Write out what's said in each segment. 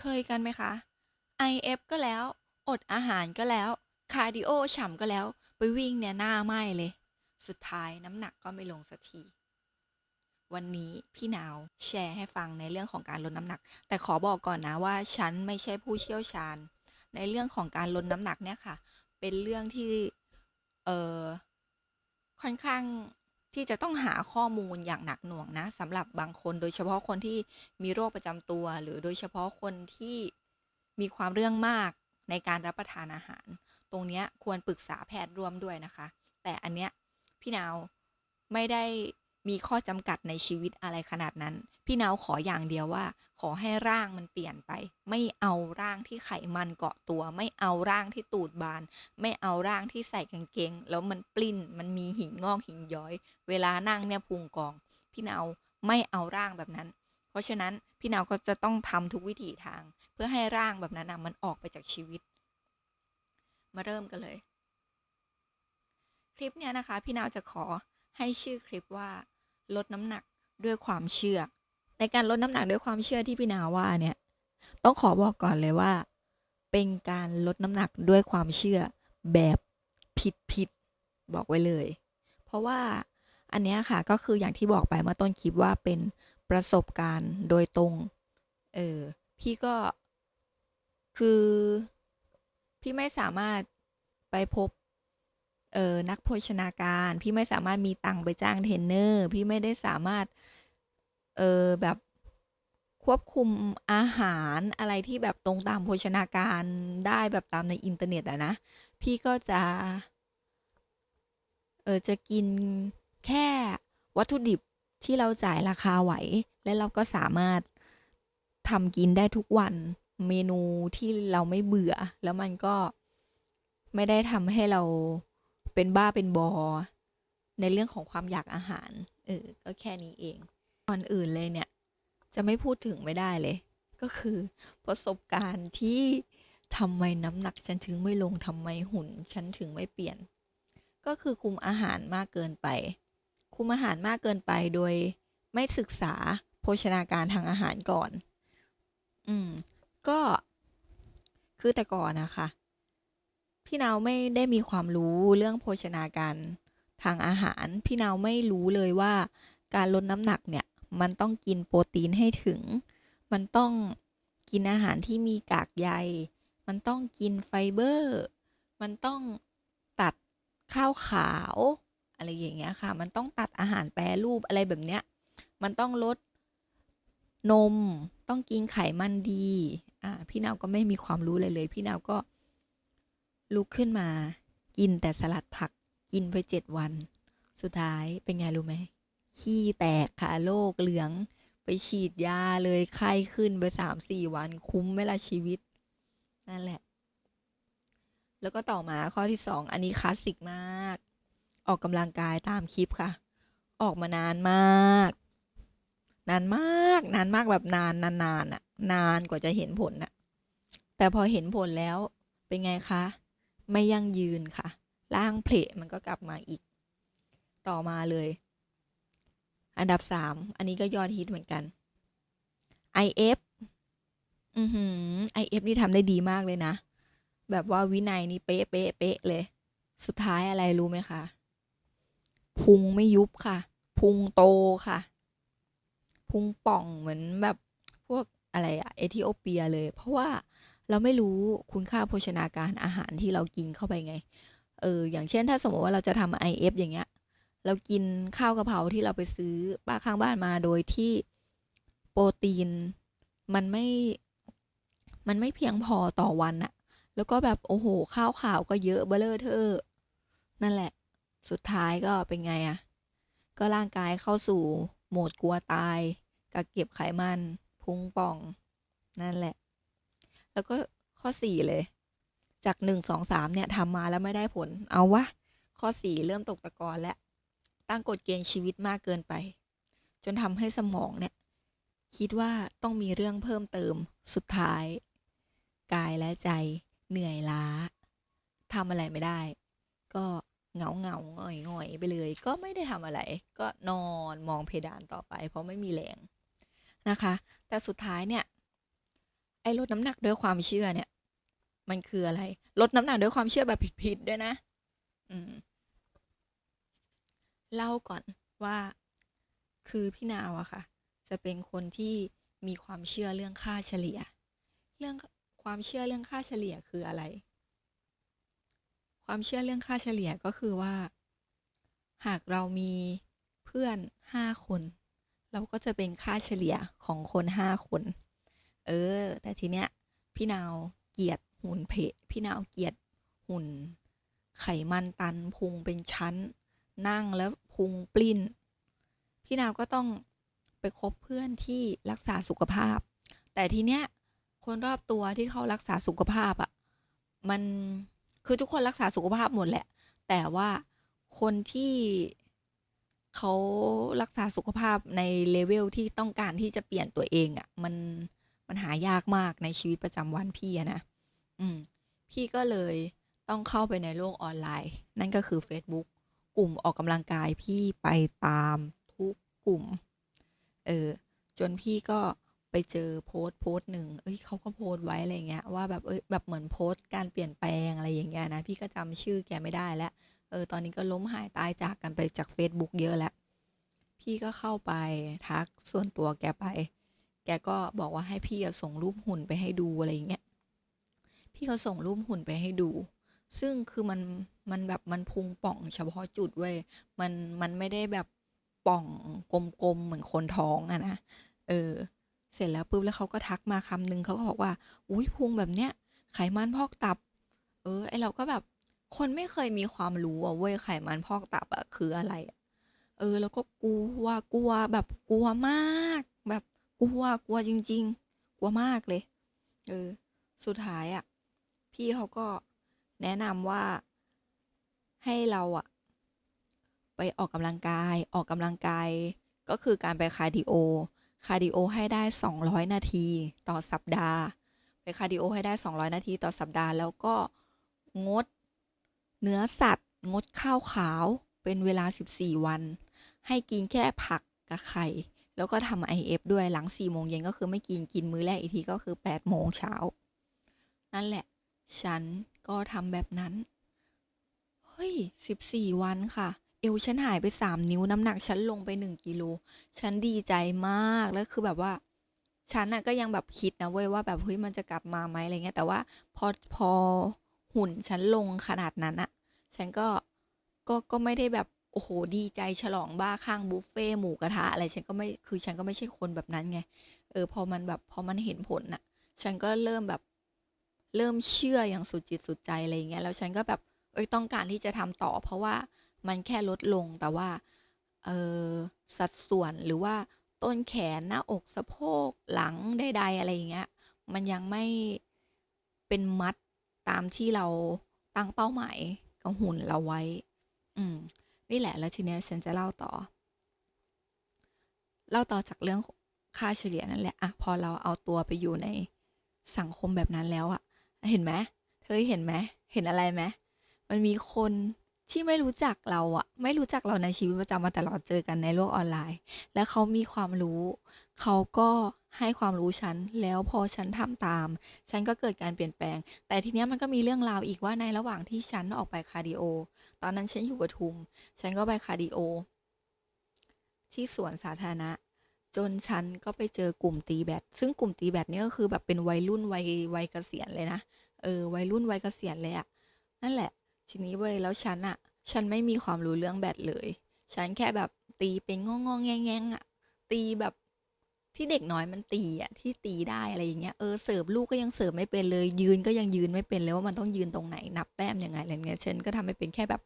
เคยกันไหมคะ IF ก็แล้ว อดอาหารก็แล้ว คาร์ดิโอฉ่ำก็แล้ว ไปวิ่งเนี่ยหน้าไหม้เลย สุดท้ายน้ำหนักก็ไม่ลงสักที วันนี้พี่นาวแชร์ให้ฟังในเรื่องของการลดน้ำหนัก แต่ขอบอกก่อนนะว่าฉันไม่ใช่ผู้เชี่ยวชาญ ในเรื่องของการลดน้ำหนักเนี่ยค่ะ เป็นเรื่องที่ เออค่อนข้าง ที่จะต้องหาข้อมูลอย่างหนักหน่วงนะสำหรับบางคนโดยเฉพาะคนที่มีโรคประจำตัว หรือโดยเฉพาะคนที่มีความเรื่องมากในการรับประทานอาหาร ตรงนี้ควรปรึกษาแพทย์ร่วมด้วยนะคะ แต่อันเนี้ยพี่นาวไม่ได้ มีข้อจำกัดในชีวิตอะไรขนาดนั้น พี่นาวขออย่างเดียวว่า ขอให้ร่างมันเปลี่ยนไป ไม่เอาร่างที่ไขมันเกาะตัว ไม่เอาร่างที่ตูดบาน ไม่เอาร่างที่ใส่กางเกง แล้วมันปลิ้นมันมีหินงอกหินย้อย เวลานั่งเนี่ยพุงกอง พี่นาวไม่เอาร่างแบบนั้น เพราะฉะนั้นพี่นาวก็จะต้องทำทุกวิถีทาง เพื่อให้ร่างแบบนั้นนะมันออกไปจากชีวิต มาเริ่มกันเลย คลิปเนี้ยนะคะ พี่นาวจะขอ ให้ชื่อคลิปว่าลดน้ำหนักด้วยความเชื่อ ในการลดน้ำหนักด้วยความเชื่อที่พี่นาว่าเนี่ย ต้องขอบอกก่อนเลยว่า เป็นการลดน้ำหนักด้วยความเชื่อแบบผิดผิดๆบอกไว้เลย เพราะว่าอันเนี้ยค่ะก็คืออย่างที่บอกไปเมื่อต้นคลิปว่าเป็นประสบการณ์โดยตรง เออ พี่ก็คือ พี่ไม่สามารถไปพบ เออนักโภชนาการ พี่ไม่สามารถมีตังค์ไปจ้างเทรนเนอร์ พี่ไม่ได้สามารถ เออแบบควบคุมอาหารอะไรที่แบบตรงตามโภชนาการได้แบบตามในอินเทอร์เน็ตอะนะ พี่ก็จะ เออจะกินแค่วัตถุดิบที่เราจ่ายราคาไหว และเราก็สามารถทำกินได้ทุกวันเมนูที่เราไม่เบื่อ แล้วมันก็ไม่ได้ทำให้เรา เป็นบ้าเป็นบอ ในเรื่องของความอยากอาหาร เออ ก็แค่นี้เอง ก่อนอื่นเลยเนี่ย จะไม่พูดถึงไม่ได้เลย ก็คือประสบการณ์ที่ทำไมน้ำหนักฉันถึงไม่ลงทำไมหุ่น ฉันถึงไม่เปลี่ยน ก็คือคุมอาหารมากเกินไป คุมอาหารมากเกินไปโดยไม่ศึกษาโภชนาการทางอาหารก่อน อืม ก็คือแต่ก่อนนะคะ พี่นาวไม่ได้มีความรู้เรื่องโภชนาการทางอาหาร พี่นาวไม่รู้เลยว่า การลดน้ำหนักเนี่ยมันต้องกินโปรตีนให้ถึง มันต้องกินอาหารที่มีกากใย มันต้องกินไฟเบอร์ มันต้องตัดข้าวขาว อะไรอย่างเงี้ยค่ะ มันต้องตัดอาหารแปรรูปอะไรแบบเนี้ย มันต้องลดนม ต้องกินไขมันดี อ่า พี่นาวก็ไม่มีความรู้เลยเลย พี่นาวก็ ลุกขึ้นมา กินแต่สลัดผักกินไปเจ็ดวัน สุดท้ายเป็นไงรู้ไหมขี้แตกค่ะโรคเหลือง ไปฉีดยาเลยไข้ขึ้นไปสามสี่วันคุ้มไหมล่ะชีวิต นั่นแหละ แล้วก็ต่อมาข้อที่สองอันนี้คลาสสิกมาก ออกกำลังกายตามคลิปค่ะ ออกมานานมาก นานมาก นานมากแบบนานนานนานอะนานกว่าจะเห็นผลอะแต่พอเห็นผลแล้วเป็นไงคะ ไม่ยั่งยืนค่ะร่างเพลมันก็กลับมาอีก ต่อมาเลย อันดับสามอันนี้ก็ยอดฮิตเหมือนกัน IF อือหือ IF นี่ทำได้ดีมากเลยนะ แบบว่าวินัยนี่เป๊ะเป๊ะเป๊ะเลย สุดท้ายอะไรรู้ไหมคะพุงไม่ยุบค่ะ พุงโตค่ะ พุงป่องเหมือนแบบพวกอะไรอะเอธิโอเปียเลย เพราะว่า เราไม่รู้คุณค่าโภชนาการอาหารที่เรากินเข้าไปไง เออ อย่างเช่นถ้าสมมติว่าเราจะทำ IF อย่างเงี้ย เรากินข้าวกะเพราที่เราไปซื้อป้าข้างบ้านมาโดยที่โปรตีนมันไม่ มันไม่เพียงพอต่อวันอะแล้วก็แบบโอ้โหข้าวขาวก็เยอะเบ้อเลอเทอะนั่นแหละ สุดท้ายก็เป็นไงอะก็ร่างกายเข้าสู่โหมดกลัวตายกักเก็บไขมันพุงป่อง นั่นแหละ แล้วก็ข้อสี่เลย จากหนึ่งสองสามเนี่ยทำมาแล้วไม่ได้ผล เอาวะ ข้อสี่เริ่มตกตะกอนแล้ว ตั้งกฎเกณฑ์ชีวิตมากเกินไป จนทำให้สมองเนี่ย คิดว่าต้องมีเรื่องเพิ่มเติมสุดท้าย กายและใจ เหนื่อยล้าทำอะไรไม่ได้ ก็เหงาเหงาหงอยหงอยไปเลย ก็ไม่ได้ทำอะไร ก็นอนมองเพดานต่อไป เพราะไม่มีแรงนะคะ แต่สุดท้ายเนี่ย ออ้ลดน้ำหนักด้วยความเชื่อเนี่ย มันคืออะไร ลดน้ำหนักด้วยความเชื่อแบบผิดๆด้วยนะ อืม เล่าก่อนว่าคือพี่นาวอะค่ะ จะเป็นคนที่มีความเชื่อเรื่องค่าเฉลี่ย เรื่องความเชื่อเรื่องค่าเฉลี่ยคืออะไร ความเชื่อเรื่องค่าเฉลี่ยก็คือว่า หากเรามีเพื่อนห้าคน เราก็จะเป็นค่าเฉลี่ยของคนห้าคน เออ แต่ทีเนี้ย พี่นาวเกียดหุ่นเพะพี่นาวเกียดหุ่น ไขมันตันพุงเป็นชั้น นั่งแล้วพุงปลิ้น พี่นาวก็ต้องไปคบเพื่อนที่รักษาสุขภาพ แต่ทีเนี้ย คนรอบตัวที่เขารักษาสุขภาพอะ่ะ มันคือทุกคนรักษาสุขภาพหมดแหละ แต่ว่าคนที่เขารักษาสุขภาพในเลเวลที่ต้องการที่จะเปลี่ยนตัวเองอะ่ะ มัน มันหายากมากในชีวิตประจำวันพี่นะ อืม พี่ก็เลยต้องเข้าไปในโลกออนไลน์ นั่นก็คือ Facebook กลุ่มออกกำลังกายพี่ไปตามทุกกลุ่ม เออ จนพี่ก็ไปเจอโพสต์โพสต์หนึ่งเอ้ยเขาก็โพสต์ไว้อะไรเงี้ย ว่าแบบเอ้ยแบบเหมือนโพสต์การเปลี่ยนแปลงอะไรอย่างเงี้ยนะ พี่ก็จำชื่อแกไม่ได้แล้ว เออ ตอนนี้ก็ล้มหายตายจากกันไปจาก Facebook เยอะแล้ว พี่ก็เข้าไปทักส่วนตัวแกไป แกก็บอกว่าให้พี่ส่งรูปหุ่นไปให้ดูอะไรอย่างเงี้ย พี่ก็ส่งรูปหุ่นไปให้ดู ซึ่งคือมันมันแบบมันพุงป่องเฉพาะจุดเว้ย มันมันไม่ได้แบบป่องกลมๆเหมือนคนท้องอะนะ เออ เสร็จแล้วปุ๊บแล้วเขาก็ทักมาคำนึงเขาก็บอกว่า อุ้ยพุงแบบเนี้ย ไขมันพอกตับ เออ ไอเราก็แบบคนไม่เคยมีความรู้อะเว้ยไขมันพอกตับอะคืออะไร เออ แล้วก็กลัวกลัวแบบกลัวมาก กลัวกลัวจริง ๆ กลัวมากเลย เออ สุดท้ายอะพี่เขาก็แนะนำว่าให้เราอะ ไปออกกำลังกาย ออกกำลังกาย ก็คือการไปคาร์ดิโอ คาร์ดิโอให้ได้ 200 นาทีต่อสัปดาห์ ไปคาร์ดิโอให้ได้ 200 นาทีต่อสัปดาห์ แล้วก็งดเนื้อสัตว์ งดข้าวขาวเป็นเวลา 14 วัน ให้กินแค่ผักกับไข่ แล้วก็ทำ IF ด้วยหลัง4โมงเย็นก็คือไม่กินกินมื้อแรกอีกทีก็คือ8โมงเช้า นั่นแหละ ฉันก็ทำแบบนั้น เฮ้ย14วันค่ะ เอวฉันหายไป3นิ้วน้ำหนักฉันลงไป1กิโลฉันดีใจมากแล้วคือแบบว่าฉันน่ะก็ยังแบบคิดนะเว้ยว่าแบบเฮ้ยมันจะกลับมาไหมอะไรเงี้ยแต่ว่าพอพอหุ่นฉันลงขนาดนั้นอะฉันก็ก็ก็ไม่ได้แบบ อ้โหดีใจฉลองบ้าข้างบุฟเฟ่หมูกระทะอะไรฉันก็ไม่คือฉันก็ไม่ใช่คนแบบนั้นไงเออพอมันแบบพอมันเห็นผลน่ะ ฉันก็เริ่มแบบเริ่มเชื่ออย่างสุดจิตสุดใจอะไรเงี้ยแล้วฉันก็แบบเอ้ยต้องการที่จะทำต่อ เพราะว่ามันแค่ลดลงแต่ว่าเออสัดส่วนหรือว่าต้นแขนหน้าอกสะโพกหลังใดๆอะไรอย่างเงี้ย มันยังไม่เป็นมัดตามที่เราตั้งเป้าหมายกับหุ่นเราไว้ อืม นี่แหละ แล้วทีเนี้ยฉันจะเล่าต่อ เล่าต่อจากเรื่องค่าเฉลี่ยนั่นแหละอะพอเราเอาตัวไปอยู่ในสังคมแบบนั้นแล้วอะเห็นไหมเธอเห็นไหมเห็นอะไรไหมมันมีคน ที่ไม่รู้จักเราอะไม่รู้จักเราในชีวิตประจำวันแต่เราเจอกันในโลกออนไลน์ แล้วเขามีความรู้ เขาก็ให้ความรู้ฉัน แล้วพอฉันทำตาม ฉันก็เกิดการเปลี่ยนแปลง แต่ทีเนี้ยมันก็มีเรื่องราวอีกว่าในระหว่างที่ฉันออกไปคาร์ดิโอ ตอนนั้นฉันอยู่ปทุม ฉันก็ไปคาร์ดิโอ ที่สวนสาธารณะ จนฉันก็ไปเจอกลุ่มตีแบด ซึ่งกลุ่มตีแบดเนี่ยก็คือแบบเป็นวัยรุ่นวัยวัยเกษียณเลยนะ เออ วัยรุ่นวัยเกษียณเลยอะนั่นแหละ ทีนี้เว้ยแล้วฉันอะฉันไม่มีความรู้เรื่องแบดเลย ฉันแค่แบบตีเป็นงองๆแงงๆอะตีแบบที่เด็กน้อยมันตีอะที่ตีได้อะไรอย่างเงี้ยเออเสิร์ฟลูกก็ยังเสิร์ฟไม่เป็นเลย ยืนก็ยังยืนไม่เป็นเลยว่ามันต้องยืนตรงไหนนับแต้มยังไงอะไรเงี้ยฉันก็ทำไม่เป็นแค่แบบ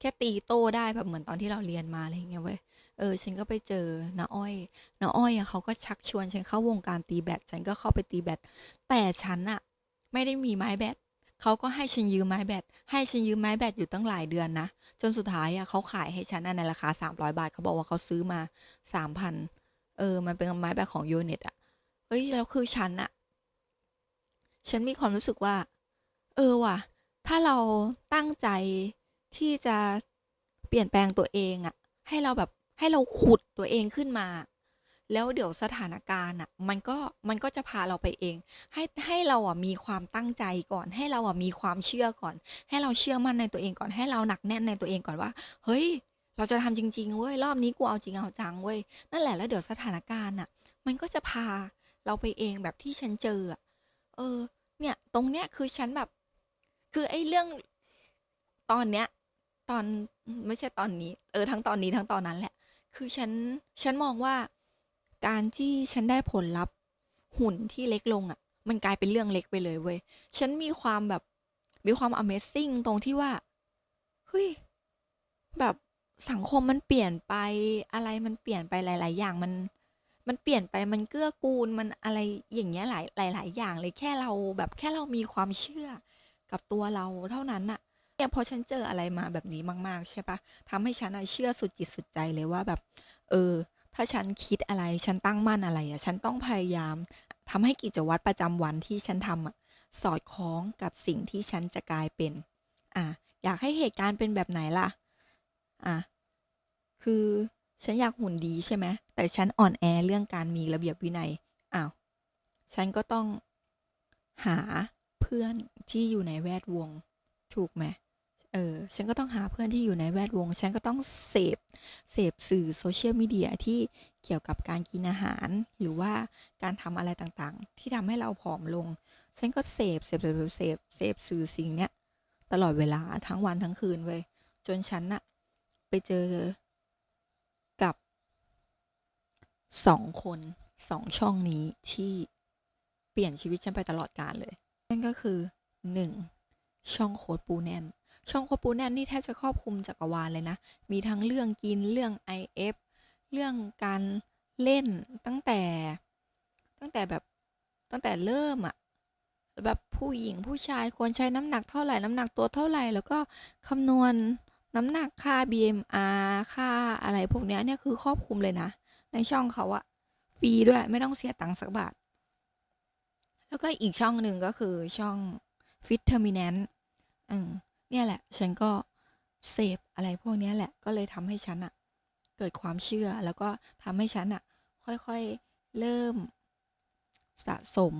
แค่ตีโต้ได้แบบเหมือนตอนที่เราเรียนมาอะไรเงี้ยเว้ยเออฉันก็ไปเจอน้าอ้อยน้าอ้อยอะเขาก็ชักชวนฉันเข้าวงการตีแบดฉันก็เข้าไปตีแบดแต่ฉันอะไม่ได้มีไม้แบด เขาก็ให้ฉันยืมไม้แบดให้ฉันยืมไม้แบดอยู่ตั้งหลายเดือนนะ จนสุดท้ายอะเขาขายให้ฉันในราคา 300 บาทเขาบอกว่าเขาซื้อมา 3,000 เออ มันเป็นไม้แบดของยูเน็ตอะเฮ้ยแล้วคือฉันอะฉันมีความรู้สึกว่า เออว่ะ ถ้าเราตั้งใจที่จะเปลี่ยนแปลงตัวเองอะให้เราแบบให้เราขุดตัวเองขึ้นมา แล้วเดี๋ยวสถานการณ์อะ มันก็มันก็จะพาเราไปเอง ให้ให้เราอะมีความตั้งใจก่อน ให้เราอะมีความเชื่อก่อน ให้เราเชื่อมั่นในตัวเองก่อน ให้เราหนักแน่นในตัวเองก่อนว่า เฮ้ย เราจะทำจริงๆเว้ยรอบนี้กูเอาจริงเอาจังเว้ยนั่นแหละแล้วเดี๋ยวสถานการณ์อะ มันก็จะพาเราไปเองแบบที่ฉันเจออะเออ เนี่ย ตรงเนี้ยคือฉันแบบ คือไอ้เรื่องตอนเนี้ย ตอนไม่ใช่ตอนนี้ เออทั้งตอนนี้ทั้งตอนนั้นแหละ คือฉันฉันมองว่า การที่ฉันได้ผลลัพธ์หุ่นที่เล็กลงอะ่ะ มันกลายเป็นเรื่องเล็กไปเลยเว้ย ฉันมีความแบบมีความ Amazing ตรงที่ว่า เฮ้ย แบบสังคมมันเปลี่ยนไปอะไรมันเปลี่ยนไปหลาย ๆ อย่างมัน มันเปลี่ยนไปมันเกื้อกูลมันอะไรอย่างเงี้ยหลายหลายๆอย่างเลยแค่เราแบบแค่เรามีความเชื่อกับตัวเราเท่านั้นน่ะเนี่ยพอฉันเจออะไรมาแบบนี้มาก ๆ ใช่ปะทำให้ฉันเชื่อสุดจิตสุดใจเลยว่าแบบ เออ ถ้าฉันคิดอะไร ฉันตั้งมั่นอะไรอะฉันต้องพยายามทำให้กิจวัตรประจำวันที่ฉันทำอะ สอดคล้องกับสิ่งที่ฉันจะกลายเป็น อะ อยากให้เหตุการณ์เป็นแบบไหนล่ะ อะ คือฉันอยากหุ่นดีใช่ไหม แต่ฉันอ่อนแอเรื่องการมีระเบียบวินัย อ้าว ฉันก็ต้องหาเพื่อนที่อยู่ในแวดวง ถูกไหม เออ ฉันก็ต้องหาเพื่อนที่อยู่ในแวดวง ฉันก็ต้องเสพ เสพสื่อโซเชียลมีเดียที่เกี่ยวกับการกินอาหาร หรือว่าการทำอะไรต่างๆ ที่ทำให้เราผอมลง ฉันก็เสพ เสพ เสพ เสพ เสพสื่อสิ่งเนี้ยตลอดเวลาทั้งวันทั้งคืนเว้ย จนฉันน่ะ ไปเจอกับสองคนสองช่องนี้ที่เปลี่ยนชีวิตฉันไปตลอดกาลเลย นั่นก็คือหนึ่งช่องโค้ดปูแน่น ช่องโคดปูแนนนี่แทบจะครอบคลุมจักรวาลเลยนะ มีทั้งเรื่องกินเรื่อง IF เรื่องการเล่นตั้งแต่ ตั้งแต่แบบตั้งแต่เริ่มอะแบบผู้หญิงผู้ชายควรใช้น้ำหนักเท่าไหร่น้ำหนักตัวเท่าไหร่ แล้วก็คำนวณน้ำหนักค่า BMR ค่าอะไรพวกนี้เนี่ยคือครอบคลุมเลยนะ ในช่องเขาอะฟรีด้วยไม่ต้องเสียตังค์สักบาท แล้วก็อีกช่องหนึ่งก็คือช่อง Fit Terminant อืม เนี่ยแหละ ฉันก็เสพอะไรพวกนี้แหละ ก็เลยทำให้ฉันอะเกิดความเชื่อ แล้วก็ทำให้ฉันอะค่อยๆ เริ่มสะสม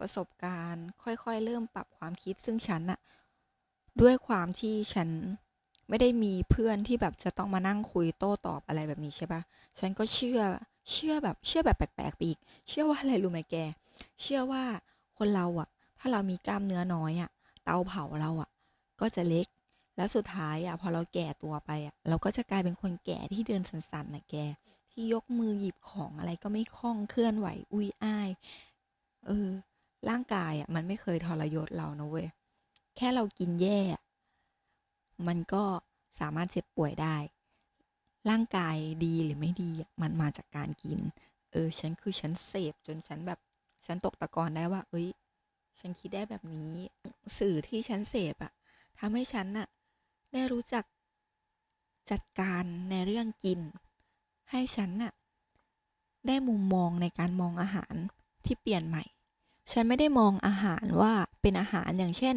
ประสบการณ์ ค่อยๆ เริ่มปรับความคิด ซึ่งฉันอะด้วยความที่ฉันไม่ได้มีเพื่อนที่แบบจะต้องมานั่งคุยโต้ตอบอะไรแบบนี้ใช่ปะฉันก็เชื่อ เชื่อแบบ เชื่อแบบแปลกๆไปอีก เชื่อว่าอะไรรู้ไหมแก เชื่อว่าคนเราอะถ้าเรามีกล้ามเนื้อน้อยอะเตาเผาเราอะ ก็จะเล็ก แล้วสุดท้ายอะพอเราแก่ตัวไปอะเราก็จะกลายเป็นคนแก่ที่เดินสันๆนะแก ที่ยกมือหยิบของอะไรก็ไม่คล่องเคลื่อนไหวอุ้ยอ้ายเออ ร่างกายอะ มันไม่เคยทรยศเรานะเว้ยแค่เรากินแย่ มันก็สามารถเจ็บป่วยได้ ร่างกายดีหรือไม่ดี มันมาจากการกิน เออ ฉันคือฉันเสพจนฉันแบบ ฉันตกตะกอนได้ว่า เอ้ย ฉันคิดได้แบบนี้ สื่อที่ฉันเสพอะ ทำให้ฉันน่ะได้รู้จักจัดการในเรื่องกิน ให้ฉันน่ะได้มุมมองในการมองอาหารที่เปลี่ยนใหม่ ฉันไม่ได้มองอาหารว่าเป็นอาหารอย่างเช่น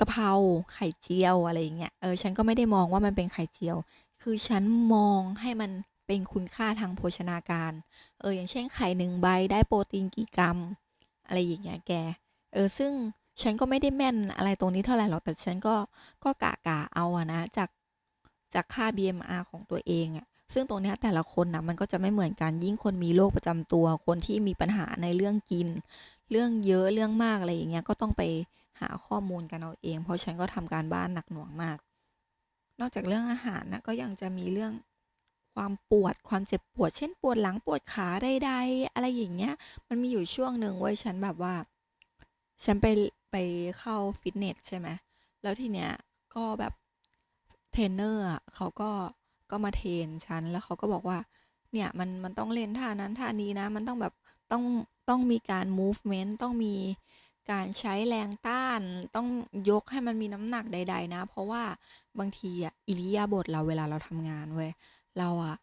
กะเพราไข่เจียวอะไรอย่างเงี้ย เออ ฉันก็ไม่ได้มองว่ามันเป็นไข่เจียว คือฉันมองให้มันเป็นคุณค่าทางโภชนาการ เออ อย่างเช่นไข่หนึ่งใบได้โปรตีนกี่กรัม อะไรอย่างเงี้ยแก เออ ซึ่ง ฉันก็ไม่ได้แม่นอะไรตรงนี้เท่าไหร่หรอก แต่ฉันก็ก็กะกะเอาอะนะ จากจากค่า BMR ของตัวเองอะซึ่งตรงนี้แต่ละคนนะมันก็จะไม่เหมือนกันยิ่งคนมีโรคประจำตัว คนที่มีปัญหาในเรื่องกิน เรื่องเยอะเรื่องมากอะไรอย่างเงี้ยก็ต้องไปหาข้อมูลกันเอาเอง เพราะฉันก็ทำการบ้านหนักหน่วงมาก นอกจากเรื่องอาหารนะก็ยังจะมีเรื่องความปวดความเจ็บปวด เช่นปวดหลังปวดขาใดๆอะไรอย่างเงี้ย มันมีอยู่ช่วงหนึ่งเว้ยฉันแบบว่า ฉันไป ไปเข้าฟิตเนสใช่ไหมแล้วทีเนี้ยก็แบบเทรนเนอร์เขาก็ก็มาเทรนฉันแล้วเขาก็บอกว่า เนี่ยมันมันต้องเล่นท่านั้นท่านี้นะ มันต้องแบบต้องต้องมีการ movement ต้องมีการใช้แรงต้านต้องยกให้มันมีน้ำหนักใด ๆ นะ เพราะว่าบางทีอะอิริยาบถเราเวลาเราทำงานเว้ยเราอะ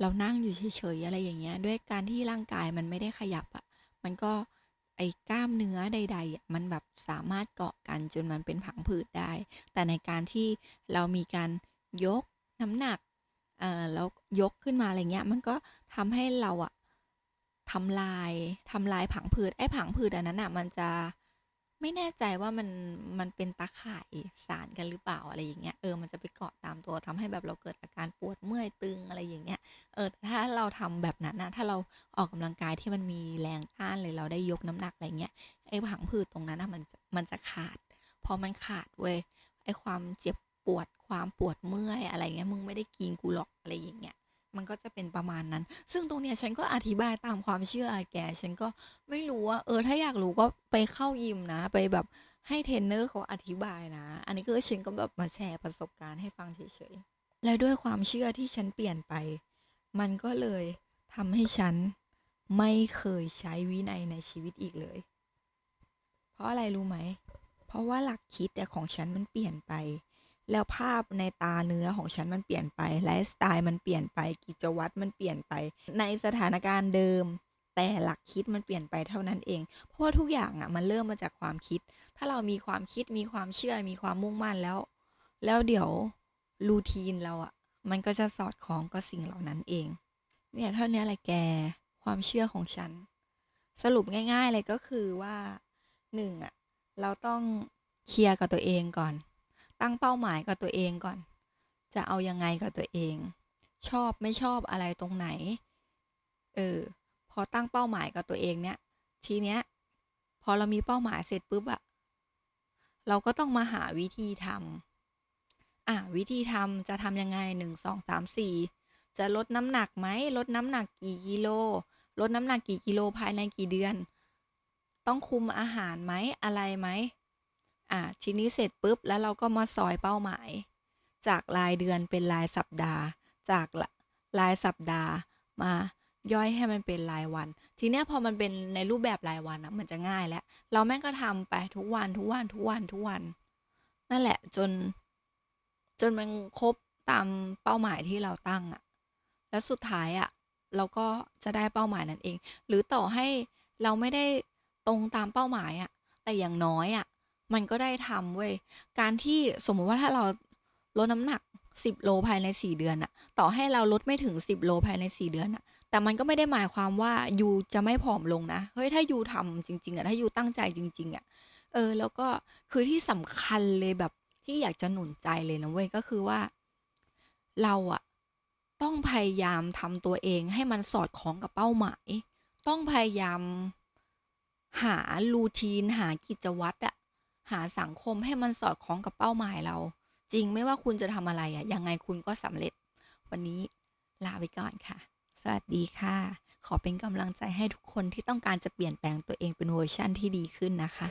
เรานั่งอยู่เฉยๆอะไรอย่างเงี้ย ด้วยการที่ร่างกายมันไม่ได้ขยับอะมันก็ ไอ้กล้ามเนื้อใดๆอะมันแบบสามารถเกาะกันจนมันเป็นผังผืดได้ แต่ในการที่เรามีการยกน้ำหนักเอ่อแล้วยกขึ้นมาอะไรเงี้ย มันก็ทำให้เราอะทำลายทำลายผังผืดไอ้ผังผืดอันนั้นอะมันจะ ไม่แน่ใจว่ามัน มันเป็นตาข่ายสารกันหรือเปล่า อะไรอย่างเงี้ย เออ มันจะไปเกาะตามตัวทำให้แบบเราเกิดอาการปวดเมื่อยตึงอะไรอย่างเงี้ย เออ ถ้าเราทำแบบนั้นนะ ถ้าเราออกกำลังกายที่มันมีแรงต้านเลยเราได้ยกน้ำหนักอะไรเงี้ย ไอ้ผังผืดตรงนั้นนะมัน มันจะขาด พอมันขาดเว้ย ไอ้ความเจ็บปวด ความปวดเมื่อยอะไรเงี้ย มึงไม่ได้กินกูหรอกอะไรอย่างเงี้ย มันก็จะเป็นประมาณนั้น ซึ่งตรงเนี้ยฉันก็อธิบายตามความเชื่อแก ฉันก็ไม่รู้ว่า เออ ถ้าอยากรู้ก็ไปเข้ายิมนะ ไปแบบให้เทรนเนอร์เขาอธิบายนะ อันนี้ก็ฉันก็แบบมาแชร์ประสบการณ์ให้ฟังเฉยๆ และด้วยความเชื่อที่ฉันเปลี่ยนไป มันก็เลยทำให้ฉันไม่เคยใช้วินัยในชีวิตอีกเลย เพราะอะไรรู้ไหม เพราะว่าหลักคิดแต่ของฉันมันเปลี่ยนไป แล้วภาพในตาเนื้อของฉันมันเปลี่ยนไปไลฟ์สไตล์มันเปลี่ยนไปกิจวัตรมันเปลี่ยนไป ในสถานการณ์เดิม แต่หลักคิดมันเปลี่ยนไปเท่านั้นเอง เพราะว่าทุกอย่างอะมันเริ่มมาจากความคิด ถ้าเรามีความคิดมีความเชื่อมีความมุ่งมั่นแล้ว แล้วเดี๋ยวรูทีนเราอะมันก็จะสอดคล้องกับสิ่งเหล่านั้นเอง เนี่ยเท่านี้แหละแกความเชื่อของฉัน สรุปง่าย ๆ เลยก็คือว่าหนึ่งอะเราต้องเคลียร์กับตัวเองก่อน ตั้งเป้าหมายกับตัวเองก่อน จะเอายังไงกับตัวเอง ชอบไม่ชอบอะไรตรงไหน เออ พอตั้งเป้าหมายกับตัวเองเนี่ยทีเนี้ย พอเรามีเป้าหมายเสร็จปุ๊บอะเราก็ต้องมาหาวิธีทำอะวิธีทำจะทำยังไงหนึ่งสองสามสี่จะลดน้ำหนักไหมลดน้ำหนักกี่กิโล ลดน้ำหนักกี่กิโลภายในกี่เดือน ต้องคุมอาหารไหมอะไรไหม อะทีนี้เสร็จปุ๊บแล้วเราก็มาซอยเป้าหมาย จากรายเดือนเป็นรายสัปดาห์ จากรายสัปดาห์มาย่อยให้มันเป็นรายวัน ทีเนี้ยพอมันเป็นในรูปแบบรายวันอะมันจะง่ายแล้ว เราแม่งก็ทำไปทุกวันทุกวันทุกวันทุกวัน นั่นแหละจน จนมันครบตามเป้าหมายที่เราตั้งอะแล้วสุดท้ายอะเราก็จะได้เป้าหมายนั้นเอง หรือต่อให้เราไม่ได้ตรงตามเป้าหมายอะแต่อย่างน้อยอะ มันก็ได้ทำเว้ย การที่สมมติว่าถ้าเราลดน้ำหนัก 10 โลภายใน 4 เดือนอะต่อให้เราลดไม่ถึง 10 โลภายใน 4 เดือนอะแต่มันก็ไม่ได้หมายความว่ายูจะไม่ผอมลงนะ เฮ้ย ถ้ายูทำจริง ๆอะถ้ายูตั้งใจจริง ๆอะเออ แล้วก็คือที่สำคัญเลยแบบที่อยากจะหนุนใจเลยนะเว้ย ก็คือว่า เราอะต้องพยายามทำตัวเองให้มันสอดคล้องกับเป้าหมาย ต้องพยายามหารูทีนหากิจวัตรอะ หาสังคมให้มันสอดคล้องกับเป้าหมายเรา จริงไม่ว่าคุณจะทำอะไรอะยังไงคุณก็สำเร็จ วันนี้ลาไปก่อนค่ะ สวัสดีค่ะ ขอเป็นกำลังใจให้ทุกคนที่ต้องการจะเปลี่ยนแปลงตัวเองเป็นเวอร์ชั่นที่ดีขึ้นนะคะ